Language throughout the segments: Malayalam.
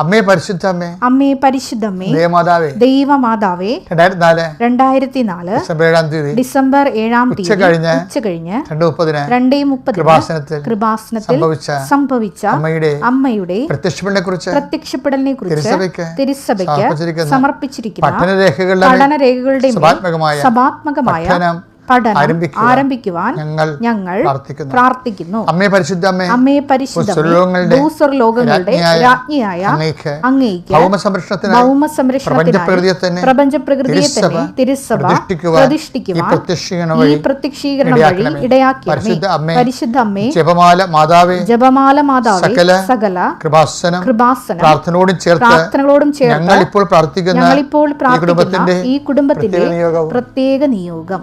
അമ്മേ പരിശുദ്ധമ്മേ അമ്മേ. പരിശുദ്ധമ്മേ ദേവമാതാവേ. ദൈവമാതാവേ. രണ്ടായിരത്തി നാല് രണ്ടായിരത്തി നാല് ഡിസംബർ ഏഴാം തീയതി. ഡിസംബർ ഏഴാം തീയതി കഴിഞ്ഞ് ഉച്ച കഴിഞ്ഞ് രണ്ട് മുപ്പതിന് രണ്ടേ മുപ്പത് കൃപാസനത്തിൽ കൃപാസനത്തിൽ സംഭവിച്ച സംഭവിച്ച അമ്മയുടെ അമ്മയുടെ പ്രത്യക്ഷപ്പെടലിനെ കുറിച്ച് പ്രത്യക്ഷപ്പെടലിനെ കുറിച്ച് തിരുസഭയ്ക്ക് സമർപ്പിച്ചിരിക്കുന്ന പഠനരേഖകളുടെ പഠനരേഖകളുടെ സഭാത്മകമായ സഭാത്മകമായ പഠനം ആരംഭിക്കുവാൻ ഞങ്ങൾ ഞങ്ങൾ പ്രാർത്ഥിക്കുന്നു. അമ്മേ പരിശുദ്ധ അമ്മേ പരിശുദ്ധ ലോകങ്ങളുടെ രാജ്ഞിയായ അങ്ങേക്ക് ഭൗമ സംരക്ഷണത്തിനായി ഭൗമ സംരക്ഷണത്തിനായി പ്രപഞ്ച പ്രകൃതിയെ തന്നെ തിരുസഭ പ്രതിഷ്ഠിക്കുവാൻ ഈ പ്രത്യക്ഷീകരണ വഴി ഇടയാക്കണമേ. പരിശുദ്ധ അമ്മേ, ജപമാല മാതാവേ ജപമാല മാതാവേ സകല സകല കൃപാസനം കൃപാസനം പ്രാർത്ഥനയോടും ചേർത്ത് പ്രാർത്ഥനകളോടും ചേർത്ത് ഞങ്ങൾ ഇപ്പോൾ പ്രാർത്ഥിക്കുന്ന ഞങ്ങളിപ്പോൾ ഈ പ്രാർത്ഥിക്കുന്ന ഈ കുടുംബത്തിന്റെ പ്രത്യേക നിയോഗം.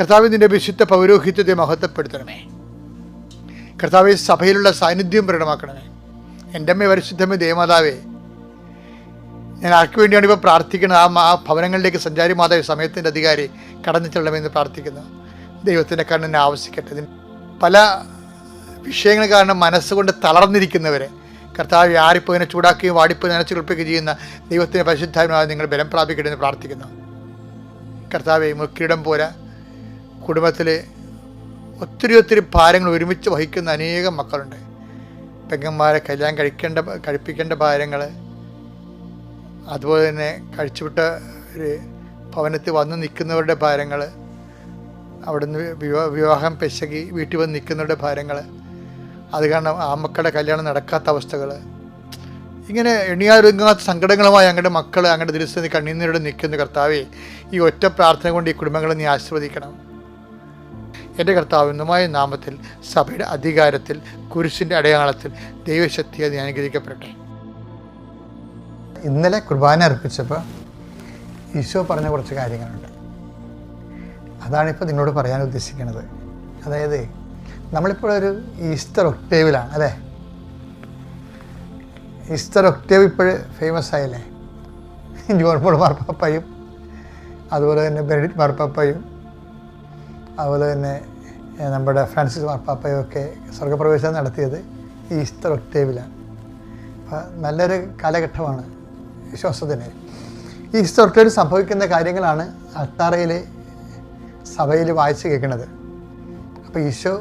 കർത്താവ് നിന്റെ വിശുദ്ധ പൗരോഹിത്യത്തെ മഹത്വപ്പെടുത്തണമേ. കർത്താവ് സഭയിലുള്ള സാന്നിധ്യം പ്രകടമാക്കണമേ. എന്റെ അമ്മ പരിശുദ്ധമേ ദേവമാതാവേ ഞാൻ ആർക്ക് വേണ്ടിയാണ് ഇപ്പോൾ പ്രാർത്ഥിക്കുന്നത്? ആ ആ ഭവനങ്ങളിലേക്ക് സഞ്ചാരി മാതാവ് സമയത്തിന്റെ അധികാരി കടന്നു ചെല്ലണമെന്ന് പ്രാർത്ഥിക്കുന്നു. ദൈവത്തിന്റെ കണ്ണിനെ ആവശ്യിക്കട്ടെ പല വിഷയങ്ങൾ കാരണം മനസ്സുകൊണ്ട് തളർന്നിരിക്കുന്നവരെ കർത്താവ് ആരിപ്പോയിനെ ചൂടാക്കുകയും വാടിപ്പോയി നനച്ചു കുളിപ്പിക്കുകയും ചെയ്യുന്ന ദൈവത്തിന്റെ പരിശുദ്ധാത്മാവ് നിങ്ങൾ ബലം പ്രാപിക്കട്ടെ എന്ന് പ്രാർത്ഥിക്കുന്നു. കർത്താവ് മുക്കിയിടം പോരാ കുടുംബത്തിൽ ഒത്തിരി ഒത്തിരി ഭാരങ്ങൾ ഒരുമിച്ച് വഹിക്കുന്ന അനേകം മക്കളുണ്ട്. പെങ്ങന്മാരെ കല്യാണം കഴിക്കേണ്ട കഴിപ്പിക്കേണ്ട ഭാരങ്ങൾ അതുപോലെ തന്നെ കഴിച്ചുവിട്ട ഒരു ഭവനത്തിൽ വന്ന് നിൽക്കുന്നവരുടെ ഭാരങ്ങൾ അവിടുന്ന് വിവാ വിവാഹം പെശകി വീട്ടിൽ വന്ന് നിൽക്കുന്നവരുടെ ഭാരങ്ങൾ അത് കാരണം ആ മക്കളുടെ കല്യാണം നടക്കാത്ത അവസ്ഥകൾ ഇങ്ങനെ എണിയാറൊരുങ്ങാത്ത സങ്കടങ്ങളുമായി അങ്ങോട്ട് മക്കൾ അങ്ങോട്ട് ദിവസം കണ്ണീരോട് നിൽക്കുന്ന കർത്താവെ ഈ ഒറ്റ പ്രാർത്ഥന കൊണ്ട് ഈ കുടുംബങ്ങളെ നീ ആശീർവദിക്കണം. എന്റെ കർത്താവിനുമായ നാമത്തിൽ സഭയുടെ അധികാരത്തിൽ കുരിശിന്റെ അടയാളത്തിൽ ദൈവശക്തി അത് അനുഗ്രഹിക്കപ്പെടട്ടെ. ഇന്നലെ കുർബാന അർപ്പിച്ചപ്പോൾ ഈശോ പറഞ്ഞ കുറച്ച് കാര്യങ്ങളുണ്ട്. അതാണിപ്പോൾ നിങ്ങളോട് പറയാൻ ഉദ്ദേശിക്കുന്നത്. അതായത് നമ്മളിപ്പോൾ ഒരു ഈസ്റ്റർ ഒക്ടേവിലാണ് അല്ലേ? ഈസ്റ്റർ ഒക്ടേവ് ഇപ്പോൾ ഫേമസ് ആയല്ലേ? ജോൺ പോൾ മാർപ്പാപ്പയും അതുപോലെ തന്നെ ബെനഡിറ്റ് മാർപ്പാപ്പയും അതുപോലെ തന്നെ നമ്മുടെ ഫ്രാൻസിസ് മാർപ്പാപ്പയൊക്കെ സ്വർഗപ്രവേശനം നടത്തിയത് ഈസ്റ്റർ ഒക്ടേവിലാണ്. അപ്പം നല്ലൊരു കാലഘട്ടമാണ് വിശ്വാസത്തിന്. ഈസ്റ്റർ ഒക്ടേവിൽ സംഭവിക്കുന്ന കാര്യങ്ങളാണ് അൾത്താറയിൽ സഭയിൽ വായിച്ച് കേൾക്കുന്നത്. അപ്പോൾ ഈശോ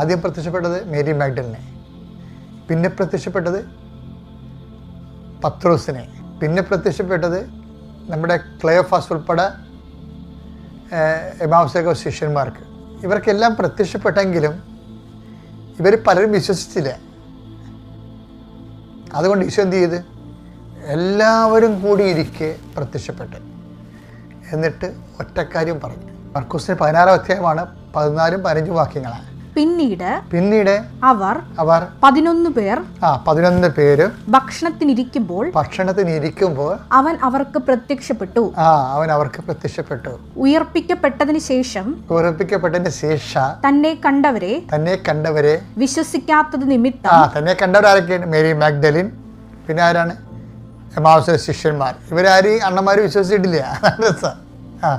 ആദ്യം പ്രത്യക്ഷപ്പെട്ടത് മേരി മാഗ്ഡലിനെ പിന്നെ പ്രത്യക്ഷപ്പെട്ടത് പത്രോസിനെ പിന്നെ പ്രത്യക്ഷപ്പെട്ടത് നമ്മുടെ ക്ലയോഫാസ് ഉൾപ്പെടെ എമാവസേക ശിഷ്യന്മാർക്ക്. ഇവർക്കെല്ലാം പ്രത്യക്ഷപ്പെട്ടെങ്കിലും ഇവർ പലരും വിശ്വസിച്ചില്ല. അതുകൊണ്ട് ഈശോ എന്ത് ചെയ്ത്? എല്ലാവരും കൂടി ഇരിക്കെ പ്രത്യക്ഷപ്പെട്ട്. എന്നിട്ട് ഒറ്റക്കാര്യം പറഞ്ഞു. മർക്കൂസിന് പതിനാറാം അധ്യായമാണ് പതിനാലും പതിനഞ്ചും വാക്യങ്ങളാണ്. പിന്നീട് പിന്നീട് അവർ അവർ പതിനൊന്ന് പേർ ആ പതിനൊന്ന് പേര് ഭക്ഷണത്തിനിരിക്കുമ്പോൾ ഭക്ഷണത്തിനിരിക്കുമ്പോൾ അവൻ അവർക്ക് പ്രത്യക്ഷപ്പെട്ടു. ആ അവൻ അവർക്ക് പ്രത്യക്ഷപ്പെട്ടു. ഉയർപ്പിക്കപ്പെട്ടതിന് ശേഷം ഉയർപ്പിക്കപ്പെട്ടതിന് ശേഷം തന്നെ കണ്ടവരെ തന്നെ കണ്ടവരെ വിശ്വസിക്കാത്തത് നിമിത്തം ആ തന്നെ കണ്ടവരാരൊക്കെയാണ് മേരി മാഗ്ഡലിൻ പിന്നെ ആരാണ്? എമാവസ ശിഷ്യന്മാർ. ഇവരാരും? അണ്ണന്മാർ വിശ്വസിച്ചിട്ടില്ല. ആ.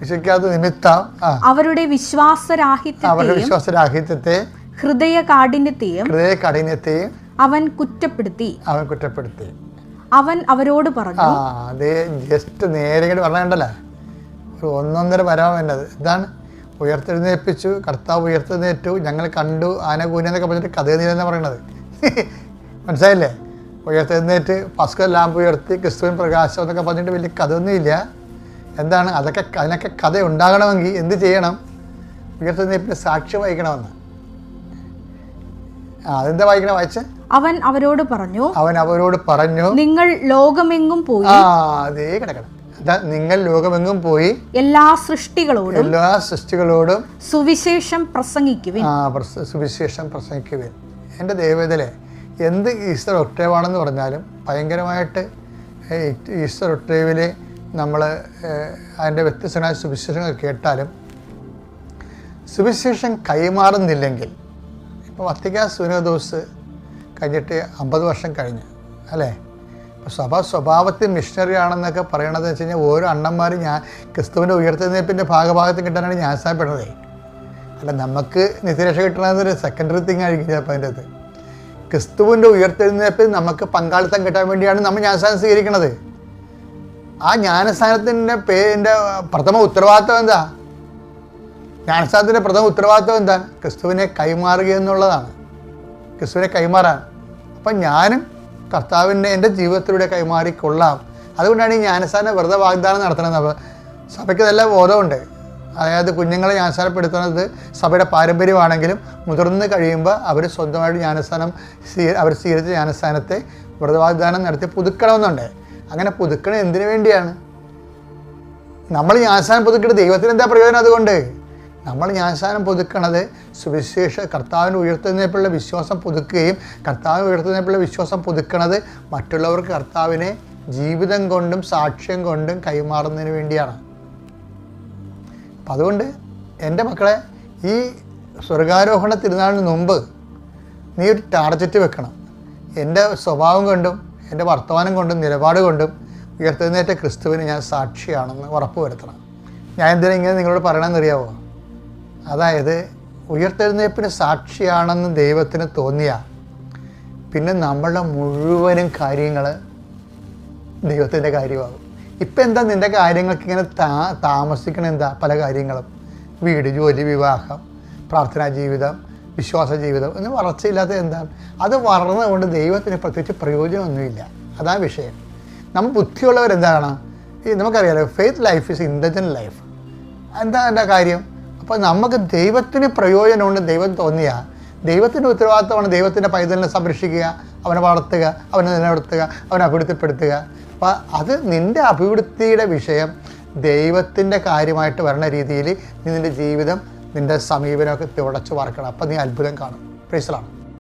വിശ്വസിക്കാത്ത നിമിത്തം അവരുടെ അവരുടെ അവരുടെ വിശ്വാസരാഹിത്യത്തെ ഹൃദയ കാഠിന്യത്തെയും ഹൃദയ കാഠിന്യത്തെയും അവൻ കുറ്റപ്പെടുത്തി. അവൻ കുറ്റപ്പെടുത്തി. അവൻ അവരോട് പറഞ്ഞു അത് ജസ്റ്റ് നേരെ പറഞ്ഞിട്ടുണ്ടല്ലോ ഒരു ഒന്നൊന്നര വരാൻ വേണ്ടത് എന്താണ്? ഉയർത്തെഴുന്നേൽപ്പിച്ചു കർത്താവ് ഉയർത്തെഴുന്നേറ്റു ഞങ്ങൾ കണ്ടു ആനകൂന എന്നൊക്കെ പറഞ്ഞിട്ട് കഥ നീരെന്നാണ് പറയണത്? മനസ്സിലായില്ലേ? ഉയർത്തെഴുന്നേറ്റ് പസ്കൽ ലാമ്പ് ഉയർത്തി ക്രിസ്തുവിൻ പ്രകാശം എന്നൊക്കെ പറഞ്ഞിട്ട് വലിയ കഥയൊന്നുമില്ല. എന്താണ് അതൊക്കെ അതിനൊക്കെ കഥ ഉണ്ടാകണമെങ്കിൽ എന്ത് ചെയ്യണം? ഉയർത്തെഴുന്നേൽപ്പിന് സാക്ഷ്യം വഹിക്കണമെന്ന്. അതെന്താ വായിക്കണ വായിച്ച്? അവൻ അവരോട് പറഞ്ഞു അവൻ അവരോട് പറഞ്ഞു നിങ്ങൾ ലോകമെങ്ങും പോയി ആ അതേ കിടക്കണം. നിങ്ങൾ ലോകമെങ്ങും പോയി എല്ലാ സൃഷ്ടികളോടും എല്ലാ സൃഷ്ടികളോടും സുവിശേഷം പ്രസംഗിക്കുവിൻ. ആ സുവിശേഷം പ്രസംഗിക്കുവിൻ. എന്റെ ദൈവത്തിലെ എന്ത് ഈസ്റ്റർ ഒട്ടേവാണെന്ന് പറഞ്ഞാലും ഭയങ്കരമായിട്ട് ഈസ്റ്റർ ഒക്ടേവിൽ നമ്മൾ അതിന്റെ വ്യത്യസ്തമായ സുവിശേഷങ്ങൾ കേട്ടാലും സുവിശേഷം കൈമാറുന്നില്ലെങ്കിൽ ഇപ്പോൾ വത്തിക്കാൻ സുനോദോസ് കഴിഞ്ഞിട്ട് അമ്പത് വർഷം കഴിഞ്ഞു അല്ലേ? ഇപ്പോൾ സഭ സ്വഭാവത്തിൽ മിഷണറി ആണെന്നൊക്കെ പറയണതെന്ന് വെച്ച് കഴിഞ്ഞാൽ ഓരോ അണ്ണന്മാരും ഞാൻ ക്രിസ്തുവിന്റെ ഉയർത്തുന്നേപ്പിന്റെ ഭാഗഭാഗത്ത് കിട്ടാനാണ് ഞാൻ ആശാപ്പെടുന്നത് അല്ല നമുക്ക് നിത്യരക്ഷ കിട്ടണമെന്നൊരു സെക്കൻഡറി തിങ് ആയിരിക്കും ചിലപ്പോൾ അതിന്റെ അത് ക്രിസ്തുവിന്റെ ഉയർത്തെഴുന്നേപ്പിൽ നമുക്ക് പങ്കാളിത്തം കിട്ടാൻ വേണ്ടിയാണ് നമ്മൾ ഞാൻ സ്വീകരിക്കുന്നത് ആ ജ്ഞാനസ്ഥാനത്തിന്റെ പേരിന്റെ പ്രഥമ ഉത്തരവാദിത്വം എന്താ? ജ്ഞാനസ്ഥാനത്തിന്റെ പ്രഥമ ഉത്തരവാദിത്വം എന്താ? ക്രിസ്തുവിനെ കൈമാറുക എന്നുള്ളതാണ്. ക്രിസ്തുവിനെ കൈമാറാൻ. അപ്പം ഞാനും കർത്താവിന്റെ എന്റെ ജീവിതത്തിലൂടെ കൈമാറിക്കൊള്ളാം. അതുകൊണ്ടാണ് ഈ ജ്ഞാനസ്ഥാനം വെറുതെ വാഗ്ദാനം നടത്തുന്നത്. സഭയ്ക്ക് നല്ല ബോധമുണ്ട്. അതായത് കുഞ്ഞുങ്ങളെ ജ്ഞാനസ്ഥാനപ്പെടുത്തുന്നത് സഭയുടെ പാരമ്പര്യമാണെങ്കിലും മുതിർന്ന് കഴിയുമ്പോൾ അവർ സ്വന്തമായിട്ട് ജ്ഞാനസ്ഥാനം സ്വീ അവർ സ്വീകരിച്ച ജ്ഞാനസ്ഥാനത്തെ വ്രതവാഗ്ദാനം നടത്തി പുതുക്കണമെന്നുണ്ട്. അങ്ങനെ പുതുക്കണത് എന്തിനു വേണ്ടിയാണ്? നമ്മൾ ഞാസാനം പുതുക്കിയിട്ട് ദൈവത്തിന് എന്താ പ്രയോജനം അതുകൊണ്ട്? നമ്മൾ ഞാസാനം പുതുക്കണത് സുവിശേഷ കർത്താവിന് ഉയർത്തുന്നതിനുള്ള വിശ്വാസം പുതുക്കുകയും കർത്താവിന് ഉയർത്തുന്നതിനുള്ള വിശ്വാസം പുതുക്കണത് മറ്റുള്ളവർക്ക് കർത്താവിനെ ജീവിതം കൊണ്ടും സാക്ഷ്യം കൊണ്ടും കൈമാറുന്നതിന് വേണ്ടിയാണ്. അപ്പം അതുകൊണ്ട് എന്റെ മക്കളെ ഈ സ്വർഗാരോഹണ തിരുനാളിന് മുമ്പ് നീ ഒരു ടാർജറ്റ് വെക്കണം. എന്റെ സ്വഭാവം കൊണ്ടും എന്റെ വർത്തമാനം കൊണ്ടും നിലപാട് കൊണ്ടും ഉയർത്തെഴുന്നേറ്റ ക്രിസ്തുവിന് ഞാൻ സാക്ഷിയാണെന്ന് ഉറപ്പ് വരുത്തണം. ഞാൻ എന്തിനാ ഇങ്ങനെ നിങ്ങളോട് പറയണമെന്നറിയാവോ അതായത് ഉയർത്തെഴുന്നേപ്പിന് സാക്ഷിയാണെന്ന് ദൈവത്തിന് തോന്നിയ പിന്നെ നമ്മളുടെ മുഴുവനും കാര്യങ്ങൾ ദൈവത്തിന്റെ കാര്യമാകും. ഇപ്പം എന്താ നിന്റെ കാര്യങ്ങൾക്ക് ഇങ്ങനെ താ താമസിക്കണം എന്താ പല കാര്യങ്ങളും? വീട് ജോലി വിവാഹം പ്രാർത്ഥനാ ജീവിതം വിശ്വാസ ജീവിതം ഒന്നും വളർച്ചയില്ലാത്ത എന്താണ്? അത് വളർന്നതുകൊണ്ട് ദൈവത്തിന് പ്രത്യേകിച്ച് പ്രയോജനമൊന്നുമില്ല. അതാണ് വിഷയം. നമ്മൾ ബുദ്ധിയുള്ളവരെന്താണ് ഈ നമുക്കറിയാലോ faith life is intelligent life എന്താ എന്റെ കാര്യം? അപ്പോൾ നമുക്ക് ദൈവത്തിന് പ്രയോജനമുണ്ട് ദൈവം തോന്നിയ. ദൈവത്തിന്റെ ഉത്തരവാദിത്തമാണ് ദൈവത്തിന്റെ പൈതലിനെ സംരക്ഷിക്കുക അവനെ വളർത്തുക അവനെ നിലനിർത്തുക അവനെ അഭിവൃദ്ധിപ്പെടുത്തുക. അപ്പോൾ അത് നിന്റെ അഭിവൃദ്ധിയുടെ വിഷയം ദൈവത്തിന്റെ കാര്യമായിട്ട് വരണ രീതിയിൽ നിന്റെ ജീവിതം നിന്റെ സമീപനമൊക്കെ തുടച്ച് വറക്കണം. അപ്പം നീ അത്ഭുതം കാണും. പ്രൈസലാണ്